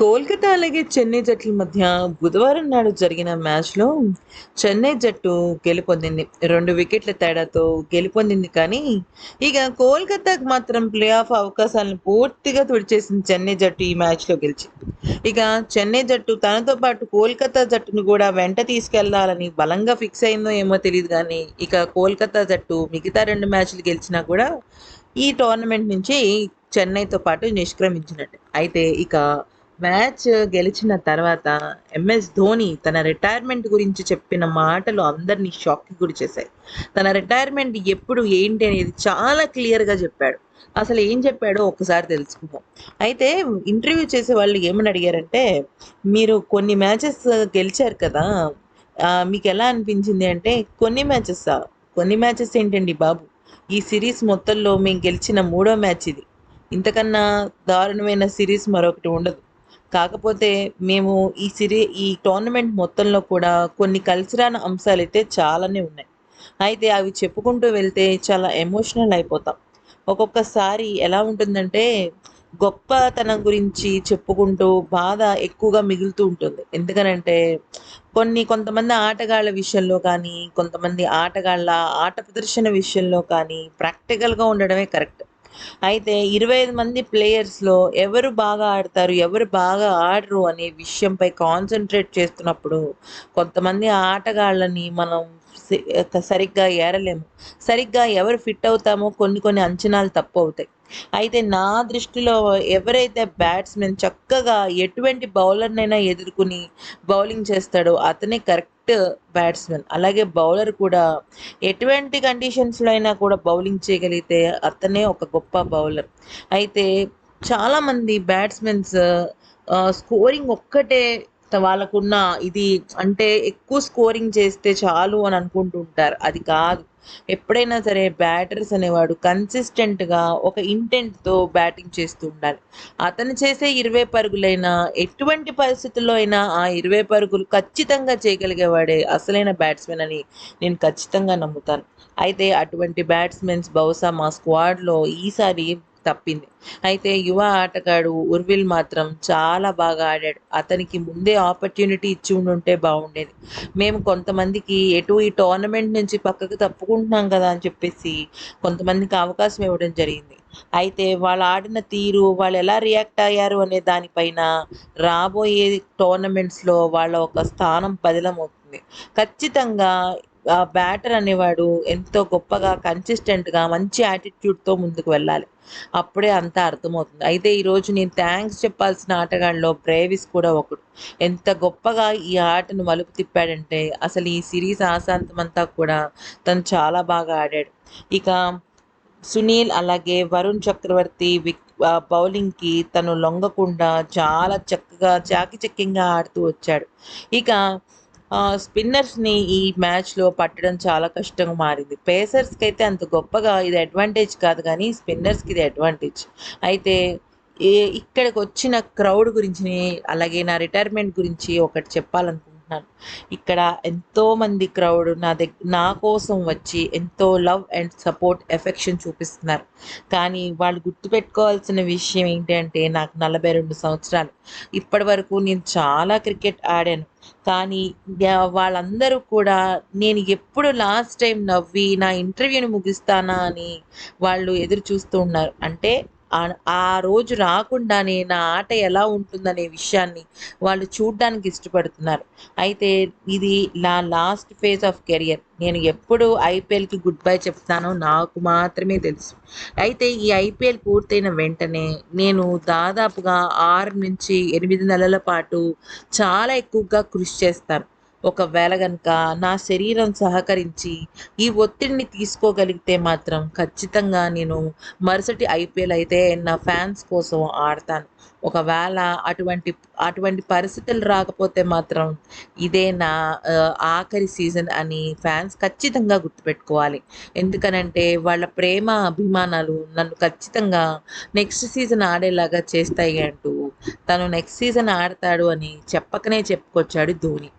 కోల్కతా అలాగే చెన్నై జట్ల మధ్య బుధవారం నాడు జరిగిన మ్యాచ్‌లో చెన్నై జట్టు గెలుపొందింది. రెండు వికెట్ల తేడాతో గెలుపొందింది కానీ, ఇక కోల్కతాకి మాత్రం ప్లే ఆఫ్ అవకాశాలను పూర్తిగా తుడిచేసింది చెన్నై జట్టు ఈ మ్యాచ్‌లో గెలిచి. ఇక చెన్నై జట్టు తనతో పాటు కోల్కతా జట్టును కూడా వెంట తీసుకెళ్ళాలని బలంగా ఫిక్స్ అయిందో ఏమో తెలియదు కానీ ఇక కోల్కతా జట్టు మిగతా రెండు మ్యాచ్‌లు గెలిచినా కూడా ఈ టోర్నమెంట్ నుంచి చెన్నైతో పాటు నిష్క్రమించినట్టు అయితే ఇక మ్యాచ్ గెలిచిన తర్వాత ఎంఎస్ ధోని తన రిటైర్మెంట్ గురించి చెప్పిన మాటలు అందరిని షాక్‌కి గురిచేశాయి. తన రిటైర్మెంట్ ఎప్పుడు, ఏంటి అనేది చాలా క్లియర్‌గా చెప్పాడు. అసలు ఏం చెప్పాడో ఒక్కసారి తెలుసుకుందాం. అయితే ఇంటర్వ్యూ చేసే వాళ్ళు ఏమని అడిగారంటే, "మీరు కొన్ని మ్యాచెస్ గెలిచారు కదా! మీకు ఎలా అనిపించింది?" అంటే, "కొన్ని మ్యాచెస్ కొన్ని మ్యాచెస్ ఏంటండి బాబు! ఈ సిరీస్ మొత్తంలో మేము గెలిచిన మూడో మ్యాచ్ ఇది. ఇంతకన్నా దారుణమైన సిరీస్ మరొకటి ఉండదు. కాకపోతే మేము ఈ సిరీ ఈ టోర్నమెంట్ మొత్తంలో కూడా కొన్ని కలిసిరాని అయితే చాలానే ఉన్నాయి. అయితే అవి చెప్పుకుంటూ వెళ్తే చాలా ఎమోషనల్ అయిపోతాం. ఒక్కొక్కసారి ఎలా ఉంటుందంటే, గొప్పతనం గురించి చెప్పుకుంటూ బాధ ఎక్కువగా మిగులుతూ ఉంటుంది. ఎందుకనంటే, కొన్ని కొంతమంది ఆటగాళ్ళ విషయంలో కానీ, కొంతమంది ఆటగాళ్ళ ఆట ప్రదర్శన విషయంలో కానీ ప్రాక్టికల్‌గా ఉండడమే కరెక్ట్. అయితే 25 మంది ప్లేయర్స్‌లో ఎవరు బాగా ఆడతారు, ఎవరు బాగా ఆడరు అనే విషయంపై కాన్సన్ట్రేట్ చేస్తున్నప్పుడు, కొంతమంది ఆటగాళ్ళని మనం సరిగ్గా ఏరలేము. సరిగ్గా ఎవరు ఫిట్ అవుతామో కొన్ని కొన్ని అంచనాలు తప్పు అవుతాయి అయితే నా దృష్టిలో ఎవరైతే బ్యాట్స్‌మెన్ చక్కగా ఎటువంటి బౌలర్‌నైనా ఎదుర్కొని బౌలింగ్ చేస్తాడో అతనే కరెక్ట్ బ్యాట్స్‌మెన్. అలాగే బౌలర్ కూడా ఎటువంటి కండిషన్స్‌లో అయినా కూడా బౌలింగ్ చేయగలిగితే అతనే ఒక గొప్ప బౌలర్. అయితే చాలామంది బ్యాట్స్‌మెన్స్ స్కోరింగ్ ఒక్కటే వాళ్ళకున్న ఇది అంటే ఎక్కువ స్కోరింగ్ చేస్తే చాలు అని అనుకుంటుంటారు అది కాదు. ఎప్పుడైనా సరే బ్యాటర్స్ అనేవాడు కన్సిస్టెంట్‌గా ఒక ఇంటెంట్‌తో బ్యాటింగ్ చేస్తూ ఉండాలి. అతను చేసే 20 పరుగులైనా ఎటువంటి పరిస్థితుల్లో అయినా ఆ 20 పరుగులు ఖచ్చితంగా చేయగలిగేవాడే అసలైన బ్యాట్స్‌మెన్ అని నేను ఖచ్చితంగా నమ్ముతాను. అయితే అటువంటి బ్యాట్స్‌మెన్స్ బహుశా మా స్క్వాడ్‌లో ఈసారి తప్పింది. అయితే యువ ఆటగాడు ఉర్విల్ మాత్రం చాలా బాగా ఆడాడు. అతనికి ముందే ఆపర్చునిటీ ఇచ్చి ఉండుంటే బాగుండేది మేము కొంతమందికి ఎటు ఈ టోర్నమెంట్ నుంచి పక్కకు తప్పుకుంటున్నాం కదా! అని చెప్పేసి కొంతమందికి అవకాశం ఇవ్వడం జరిగింది. అయితే వాళ్ళు ఆడిన తీరు, వాళ్ళు ఎలా రియాక్ట్ అయ్యారు అనే దానిపైన రాబోయే టోర్నమెంట్స్‌లో వాళ్ళ ఒక స్థానం బదిలమవుతుంది ఖచ్చితంగా బ్యాటర్ అనేవాడు ఎంతో గొప్పగా కన్సిస్టెంట్‌గా మంచి యాటిట్యూడ్‌తో ముందుకు వెళ్ళాలి. అప్పుడే అంతా అర్థమవుతుంది. అయితే ఈరోజు నేను థ్యాంక్స్ చెప్పాల్సిన ఆటగాళ్ళలో బ్రేవిస్ కూడా ఒకడు. ఎంత గొప్పగా ఈ ఆటను మలుపు తిప్పాడంటే అసలు ఈ సిరీస్ ఆసాంతమంతా కూడా తను చాలా బాగా ఆడాడు. ఇక సునీల్ అలాగే వరుణ్ చక్రవర్తి విక్ బౌలింగ్‌కి తను లొంగకుండా చాలా చక్కగా చాకిచక్యంగా ఆడుతూ వచ్చాడు. ఇక స్పిన్నర్స్‌ని ఈ మ్యాచ్‌లో పట్టడం చాలా కష్టంగా మారింది. పేసర్స్‌కైతే అంత గొప్పగా ఇది అడ్వాంటేజ్ కాదు కానీ స్పిన్నర్స్‌కి ఇది అడ్వాంటేజ్. అయితే ఏ ఇక్కడికొచ్చిన క్రౌడ్ గురించి అలాగే నా రిటైర్మెంట్ గురించి ఒకటి చెప్పాలనుకుంటున్నాను. ఇక్కడ ఎంతోమంది క్రౌడ్ నా దగ్గ నా కోసం వచ్చి ఎంతో లవ్ అండ్ సపోర్ట్, ఎఫెక్షన్ చూపిస్తున్నారు. కానీ వాళ్ళు గుర్తుపెట్టుకోవాల్సిన విషయం ఏంటి అంటే నాకు 42 సంవత్సరాలు. ఇప్పటివరకు నేను చాలా క్రికెట్ ఆడాను. కానీ వాళ్ళందరూ కూడా నేను ఎప్పుడు లాస్ట్ టైం నవ్వి నా ఇంటర్వ్యూని ముగిస్తానా అని వాళ్ళు ఎదురు చూస్తూ ఉన్నారు. అంటే ఆ రోజు రాకుండానే నా ఆట ఎలా ఉంటుందనే విషయాన్ని వాళ్ళు చూడడానికి ఇష్టపడుతున్నారు. అయితే ఇది నా లాస్ట్ ఫేజ్ ఆఫ్ కెరియర్. నేను ఎప్పుడు ఐపీఎల్‌కి గుడ్ బై చెప్తానో నాకు మాత్రమే తెలుసు. అయితే ఈ ఐపీఎల్ పూర్తయిన వెంటనే నేను దాదాపుగా 6-8 నెలల పాటు చాలా ఎక్కువగా కృషి చేస్తాను. ఒకవేళ గనక నా శరీరం సహకరించి ఈ ఒత్తిడిని తీసుకోగలిగితే మాత్రం ఖచ్చితంగా నేను మరుసటి ఐపీఎల్ అయితే నా ఫ్యాన్స్ కోసం ఆడతాను. ఒకవేళ అటువంటి అటువంటి పరిస్థితులు రాకపోతే మాత్రం ఇదే నా ఆఖరి సీజన్ అని ఫ్యాన్స్ ఖచ్చితంగా గుర్తుపెట్టుకోవాలి. ఎందుకనంటే వాళ్ళ ప్రేమ, అభిమానాలు నన్ను ఖచ్చితంగా నెక్స్ట్ సీజన్ ఆడేలాగా చేస్తాయి అంటూ తను నెక్స్ట్ సీజన్ ఆడతాడు అని చెప్పకనే చెప్పుకొచ్చాడు ధోని.